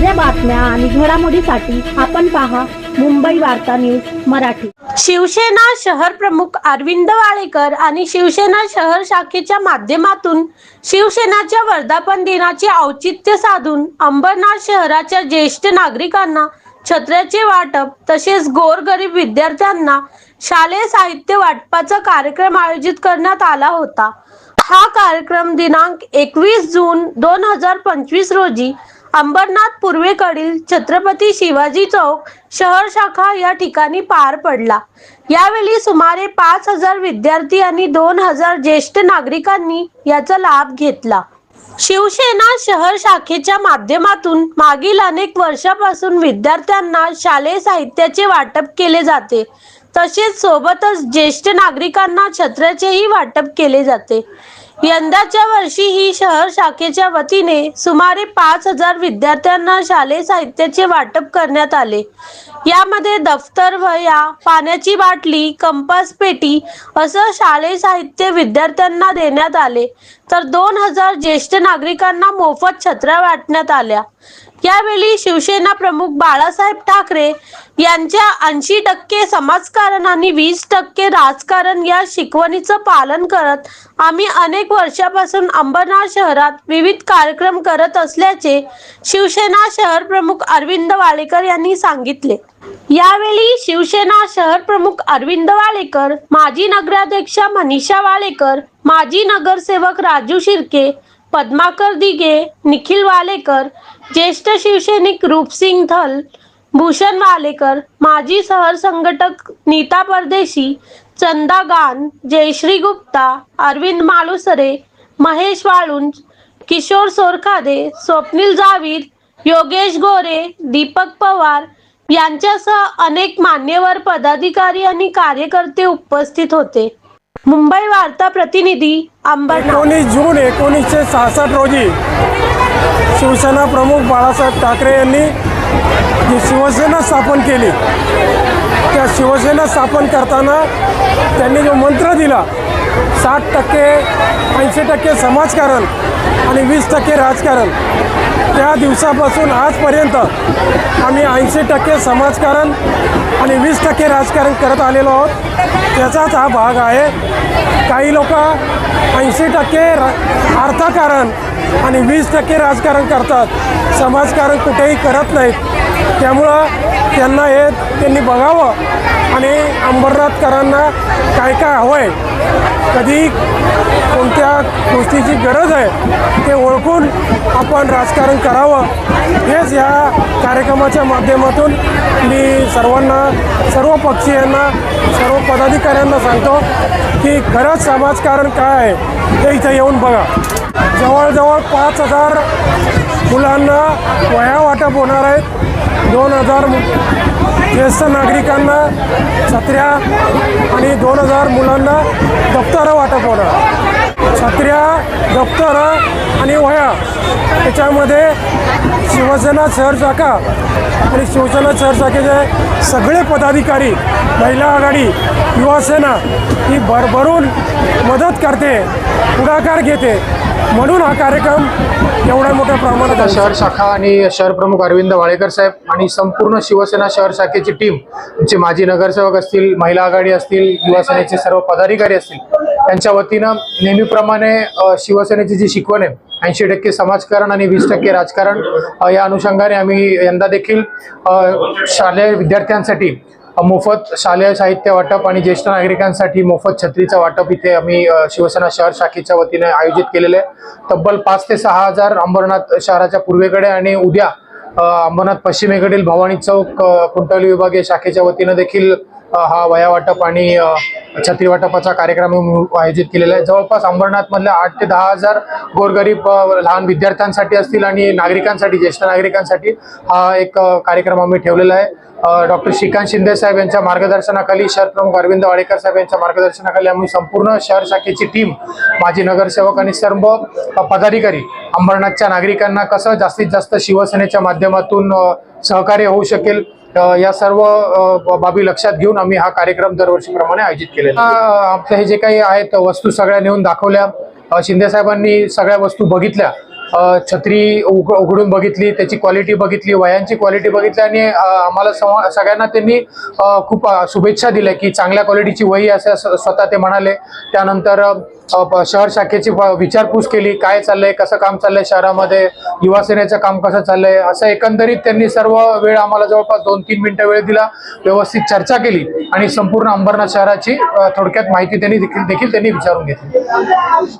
बातम्या आणि घडामोडीसाठी आपण पहा मुंबई वार्ता न्यूज मराठी. शिवसेना शहर प्रमुख अरविंद वाळेकर आणि शिवसेना शहर शाखेच्या माध्यमातून शिवसेनाच्या वर्धापन दिनाचे औचित्य साधून अंबरनाथ शहराच्या ज्येष्ठ नागरिकांना छत्र्याचे वाटप तसेच गोरगरीब विद्यार्थ्यांना शालेय साहित्य वाटपाचा कार्यक्रम आयोजित करण्यात आला होता. हा कार्यक्रम दिनांक एकवीस जून दोन हजार पंचवीस रोजी अंबरनाथ पूर्वेकडील छत्रपती शिवाजी चौक शहर शाखा या ठिकाणी पार पडला. यावेळी सुमारे पाच हजार विद्यार्थी आणि दोन हजार ज्येष्ठ नागरिकांनी याचा लाभ घेतला. शिवसेना शहर शाखेच्या माध्यमातून मागील अनेक वर्षापासून विद्यार्थ्यांना शालेय साहित्याचे वाटप केले जाते. तसेच सोबतच ज्येष्ठ नागरिकांना छत्र्याचेही वाटप केले जाते. यंदाच्या वर्षी ही शहर शाखेच्या वतीने सुमारे पाच हजार विद्यार्थ्यांना शालेय साहित्याचे वाटप करण्यात आले. यामध्ये दफ्तर वह्या पाण्याची बाटली कंपास पेटी असं शालेय साहित्य विद्यार्थ्यांना देण्यात आले. तर दोन हजार ज्येष्ठ नागरिकांना मोफत छत्र्या वाटण्यात आल्या. यावेळी शिवसेना प्रमुख बाळासाहेब ठाकरे यांच्या ऐंशी टक्के समाजकारण आणि वीस टक्के राजकारण या शिकवणीचं पालन करत आम्ही अनेक वर्षापासून अंबरनाथ शहरात विविध कार्यक्रम करत असल्याचे शिवसेना शहर प्रमुख अरविंद वाळेकर यांनी सांगितले. यावेळी शिवसेना शहर प्रमुख अरविंद वाळेकर माजी नगराध्यक्षा मनीषा वाळेकर माजी नगरसेवक राजू शिर्के पद्माकर दिगे निखिल वालेकर ज्येष्ठ शिवसैनिक रूपसिंग थल भूषण वालेकर माजी सहर संघटक नीता परदेशी चंदा गान जयश्री गुप्ता अरविंद मालुसरे महेश वाळुंज किशोर सोरखादे स्वप्नील जावीर योगेश गोरे दीपक पवार यांच्यासह अनेक मान्यवर पदाधिकारी आणि कार्यकर्ते उपस्थित होते. मुंबई वार्ता प्रतिनिधी अंबरनाथ. एकोणीस जून एकोणीसशे सहासष्ट रोजी शिवसेना प्रमुख बाळासाहेब ठाकरे यांनी जी शिवसेना स्थापन केली त्या शिवसेना स्थापन करताना त्यांनी जो मंत्र दिला साठ टक्के ऐंशी टक्के समाजकारण आणि वीस टक्के राजकारण. त्या दिवसापासून आजपर्यंत आम्ही ऐंशी टक्के समाजकारण आणि वीस टक्के राजकारण करत आलेलो आहोत. त्याचाच हा भाग आहे. काही लोक ऐंशी टक्के र अर्थकारण आणि वीस टक्के राजकारण करतात. समाजकारण कुठेही करत नाहीत. त्यामुळं त्यांना हे त्यांनी बघावं आणि अंबरनाथकरांना काय काय हवं आहे कधी कोणत्या गोष्टीची गरज आहे ते ओळखून आपण राजकारण करावं. हेच ह्या कार्यक्रमाच्या माध्यमातून मी सर्वांना सर्व पक्षीयांना सर्व पदाधिकाऱ्यांना सांगतो की खरंच समाजकारण काय आहे ते इथं येऊन बघा. जवळजवळ पाच हजार मुलांना वह्या वाटप होणार आहेत. दोन हजार ज्येष्ठ नागरिकांना छत्र्या आणि दोन हजार मुलांना दप्तरं वाटप होणार छत्र्या दप्तरं आणि वह्या त्याच्यामध्ये शिवसेना शहर शाखा आणि शिवसेना शहर शाखेचे सगळे पदाधिकारी महिला आघाडी युवासेना ही भरभरून मदत करते पुढाकार घेते. म्हणून हा कार्यक्रम एवढ्या मोठ्या प्रमाणात. शहर शाखा आणि शहर प्रमुख अरविंद वाळेकर साहेब आणि संपूर्ण शिवसेना शहर शाखेची टीम जे माजी नगरसेवक असतील महिला आघाडी असतील युवा सेनेचे सर्व पदाधिकारी असतील त्यांच्या वतीनं नेहमीप्रमाणे शिवसेनेची जी शिकवण आहे ऐंशी टक्के समाजकारण आणि वीस टक्के राजकारण या अनुषंगाने आम्ही यंदा देखील शालेय विद्यार्थ्यांसाठी मोफत शालेय साहित्य वाटप आणि ज्येष्ठ नागरिकांसाठी मोफत छत्रीचं वाटप इथे आम्ही शिवसेना शहर शाखेच्या वतीने आयोजित केलेलं आहे. तब्बल पाच ते सहा हजार अंबरनाथ शहराच्या पूर्वेकडे आणि उद्या अंबरनाथ पश्चिमेकडील भवानी चौक अ, कुंटवली विभागीय शाखेच्या वतीनं देखील हा वया वाटप आणि छत्रीवाटपाचा छत्री वाटपाचा कार्यक्रम आयोजित केलेला आहे. जवळपास अंबरनाथ मधल्या आठ ते दहा हजार गोरगरीब लहान विद्यार्थ्यांसाठी असतील आणि नागरिकांसाठी ज्येष्ठ नागरिकांसाठी हा एक कार्यक्रम आम्ही ठेवलेला आहे. डॉक्टर श्रीकांत शिंदे साहेब यांच्या मार्गदर्शनाखाली शहर प्रमुख अरविंद वाडेकर साहेब यांच्या मार्गदर्शनाखाली आम्ही संपूर्ण शहर शाखेची टीम माजी नगरसेवक आणि सर्व पदाधिकारी अंबरनाथच्या नागरिकांना कसं जास्तीत जास्त शिवसेनेच्या माध्यमातून सहकार्य होऊ शकेल या सर्व बाबी लक्षात घेऊन आम्ही हा कार्यक्रम दरवर्षीप्रमाणे आयोजित केलेला आहे. आपलं हे जे काही आहेत वस्तू सगळ्या नेऊन दाखवल्या शिंदेसाहेबांनी शिंदे साहेबांनी सगळ्या वस्तू बघितल्या छत्री उघ उघडून बघितली त्याची क्वालिटी बघितली वयांची क्वालिटी बघितली आणि आम्हाला सगळ्यांना त्यांनी खूप शुभेच्छा दिल्या की चांगल्या क्वालिटीची वही असं स्वतः ते म्हणाले. त्यानंतर शहर शाखेची विचारपूस केली काय चाललंय कसं काम चाललंय शहरामध्ये युवासेनेचं काम कसं चाललंय असं एकंदरीत त्यांनी सर्व वेळ आम्हाला जवळपास दोन तीन मिनिटं वेळ दिला व्यवस्थित चर्चा केली आणि संपूर्ण अंबरनाथ शहराची थोडक्यात माहिती त्यांनी देखील देखील त्यांनी विचारून घेतली.